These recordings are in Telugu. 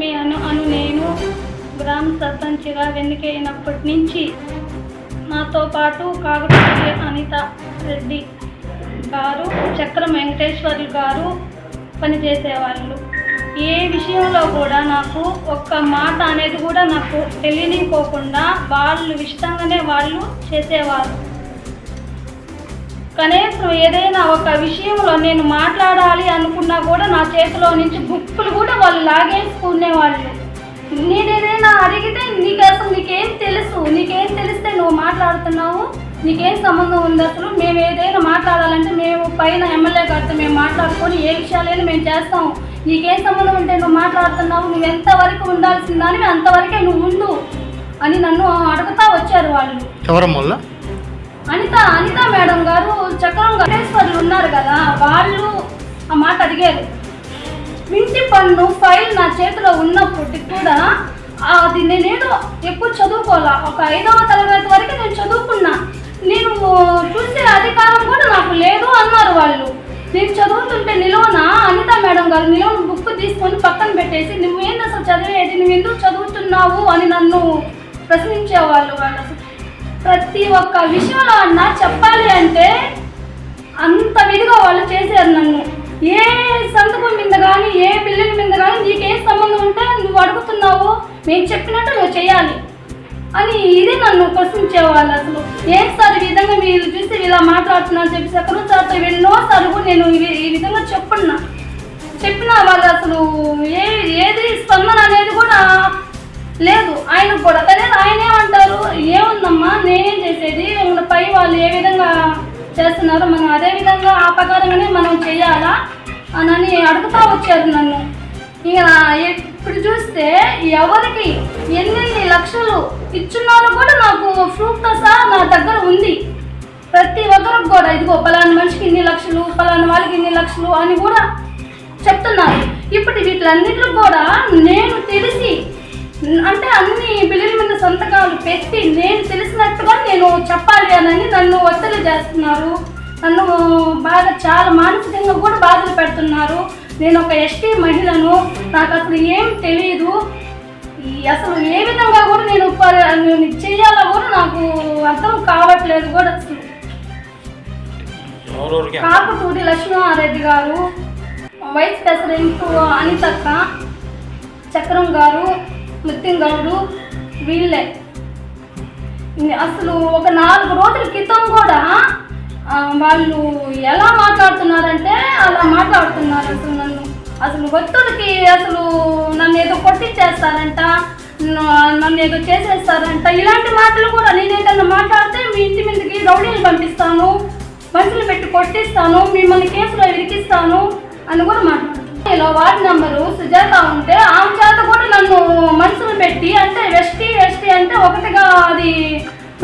మీ అను అను నేను గ్రామ సర్పంచ్గా ఎన్నికైనప్పటి నుంచి నాతో పాటు కాకటూరి అనిత రెడ్డి గారు చక్రం వెంకటేశ్వర్లు గారు పనిచేసేవాళ్ళు. ఏ విషయంలో కూడా నాకు ఒక్క మాట అనేది కూడా నాకు తెలియనిపోకుండా వాళ్ళు ఇష్టంగానే వాళ్ళు చేసేవారు. కనీసం ఏదైనా ఒక విషయంలో నేను మాట్లాడాలి అనుకున్నా కూడా నా చేతిలో నుంచి బుక్కులు కూడా వాళ్ళు లాగేసుకునేవాళ్ళు నేను ఏదైనా అడిగితే నీకు అసలు నీకేం తెలుసు? నీకేం తెలిస్తే నువ్వు మాట్లాడుతున్నావు? నీకేం సంబంధం ఉంది అసలు? మేము ఏదైనా మాట్లాడాలంటే మేము పైన ఎమ్మెల్యే గారితో మేము మాట్లాడుకొని ఏ విషయాలైనా మేము చేస్తాము నీకేం సంబంధం ఉంటే నువ్వు మాట్లాడుతున్నావు? నువ్వు ఎంతవరకు ఉండాల్సిందని అంతవరకే నువ్వు ఉండు అని నన్ను అడుగుతా వచ్చారు వాళ్ళు. ఎవరమ్మల్లా అనిత అనిత మేడం గారు చక్రం వెంకటేశ్వర్లు ఉన్నారు కదా వాళ్ళు ఆ మాట అడిగారు. ఇంటి పన్ను ఫైల్ నా చేతిలో ఉన్నప్పటికి కూడా అది నేనేదో ఎక్కువ చదువుకోవాలా? ఒక ఐదవ తరగతి వరకు నేను చదువుకున్నా. నేను చూసే అధికారం కూడా నాకు లేదు అన్నారు వాళ్ళు. నేను చదువుతుంటే నిలువన? అనిత మేడం గారు నిలువన బుక్ తీసుకొని పక్కన పెట్టేసి నువ్వేంటి అసలు చదివేది? నువ్వు ఎందుకు చదువుతున్నావు? అని నన్ను ప్రశ్నించేవాళ్ళు వాళ్ళు. అసలు ప్రతి ఒక్క విషయంలో అన్న చెప్పాలి అంటే అంత విధిగా వాళ్ళు చేశారు నన్ను. ఏ సంతకం మీద కానీ ఏ పిల్లల మీద కానీ నీకేం సంబంధం ఉంటే నువ్వు అడుగుతున్నావు మేము చెప్పినట్టు నువ్వు చేయాలి అని ఇది నన్ను ప్రశ్నించేవాళ్ళు అసలు. ఏం సార్ ఈ విధంగా మీరు చూసి ఇలా మాట్లాడుతున్నాను చెప్పి సకరు సార్తో ఎన్నో సార్లు నేను ఈ- విధంగా చెప్పున్నా. చెప్పిన వాళ్ళు అసలు ఏ ఏది స్పందన అనేది కూడా లేదు. ఆయన కూడా. ఏముందమ్మా? నేనేం చేసేది? మన పై వాళ్ళు ఏ విధంగా చేస్తున్నారో మనం అదే విధంగా ఆ ప్రకారంగానే మనం చేయాలా అని అడుగుతా వచ్చారు నన్ను. ఇక ఇప్పుడు చూస్తే ఎవరికి ఎన్నెన్ని లక్షలు ఇచ్చున్నారో కూడా నాకు ప్రూఫ్తో సహా నా దగ్గర ఉంది. ప్రతి ఒక్కరికి కూడా ఇదిగో పలానా మనిషికి ఇన్ని లక్షలు పలానా వాళ్ళకి ఇన్ని లక్షలు అని కూడా చెప్తున్నారు. ఇప్పుడు వీటిలన్నింటికి కూడా నేను తెలిసి అంటే అన్ని బిల్లుల మీద సంతకాలు పెట్టి నేను తెలిసినట్టుగా నేను చెప్పాలి అని నన్ను ఒత్తిడి చేస్తున్నారు. నన్ను బాగా చాలా మానసికంగా కూడా బాధలు పెడుతున్నారు. నేను ఒక ఎస్టీ మహిళను నాకు అసలు ఏం తెలియదు ఈ అసలు ఏ విధంగా కూడా నేను నేను చేయాలో కూడా నాకు అర్థం కావట్లేదు కూడా. అసలు కాకుటూరి లక్ష్మణారెడ్డి గారు వైస్ ప్రెసిడెంట్ అనితక్క చక్రం గారు ముత్యంగౌడు వీళ్ళే. అసలు ఒక నాలుగు రోజుల క్రితం కూడా వాళ్ళు ఎలా మాట్లాడుతున్నారంటే అలా మాట్లాడుతున్నారు అసలు నన్ను. అసలు ఒత్తిడికి అసలు నన్ను ఏదో కొట్టించేస్తారంట నన్ను ఏదో చేసేస్తారంట. ఇలాంటి మాటలు కూడా నేను ఏదైనా మాట్లాడితే మీ ఇంటి మీదకి రౌడీలు పంపిస్తాను మనుషులు పెట్టి కొట్టిస్తాను మిమ్మల్ని కేసులో ఇరికిస్తాను అని కూడా మాట్లాడుతున్నాను నేను వార్డు నెంబరు సుజాత ఉంటే ఆమె చేత కూడా నన్ను మనుషులు పెట్టి అంటే ఎస్టీ ఎస్టీ అంటే ఒకటిగా అది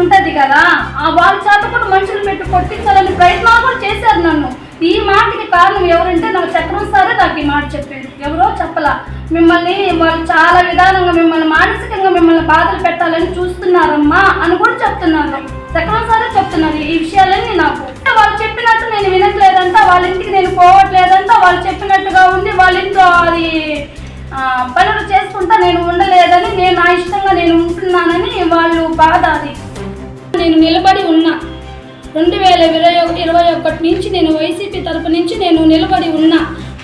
ఉంటుంది కదా. ఆ వాళ్ళ చేత కూడా మనుషులు పెట్టి కొట్టించాలని ప్రయత్నాలు కూడా చేశారు నన్ను. ఈ మాటకి కారణం ఎవరంటే నాకు చక్రం సారే నాకు ఈ మాట చెప్పింది. ఎవరో చెప్పలా. మిమ్మల్ని వాళ్ళు చాలా విధానంగా మిమ్మల్ని మానసికంగా మిమ్మల్ని బాధలు పెట్టాలని చూస్తున్నారమ్మా అని కూడా చెప్తున్నారు చక్రం సారే చెప్తున్నారు ఈ విషయాలన్నీ నాకు. వాళ్ళు చెప్పినట్టు నేను వినట్లేదంట వాళ్ళ ఇంటికి నేను పోవట్లేదంట వాళ్ళు చెప్పినట్టు వాళ్ళు బాధ అది నేను నిలబడి ఉన్నా. రెండు వేల ఇరవై ఇరవై ఒకటి నుంచి నేను వైసీపీ తరపు నుంచి నేను నిలబడి ఉన్నా.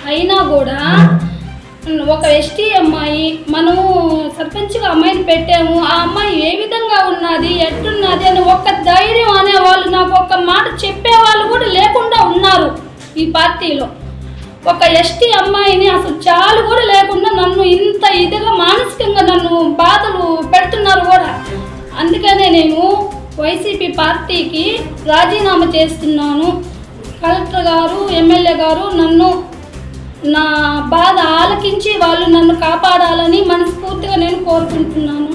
అయినా కూడా ఒక ఎస్టీ అమ్మాయి మనము సర్పంచ్గా అమ్మాయిని పెట్టాము. ఆ అమ్మాయి ఏ విధంగా ఉన్నది ఎట్టున్నది అని ఒక్క ధైర్యం అనేవాళ్ళు నాకు ఒక్క మాట చెప్పేవాళ్ళు కూడా లేకుండా ఉన్నారు ఈ పార్టీలో. ఒక ఎస్టీ అమ్మాయిని అసలు చాలు కూడా లేకుండా నన్ను ఇంత ఇదిగా మానసికంగా నన్ను బాధలు అందుకనే నేను వైసీపీ పార్టీకి రాజీనామా చేస్తున్నాను. కలెక్టర్ గారు ఎమ్మెల్యే గారు నన్ను నా బాధ ఆలకించి వాళ్ళు నన్ను కాపాడాలని మనస్ఫూర్తిగా నేను కోరుకుంటున్నాను.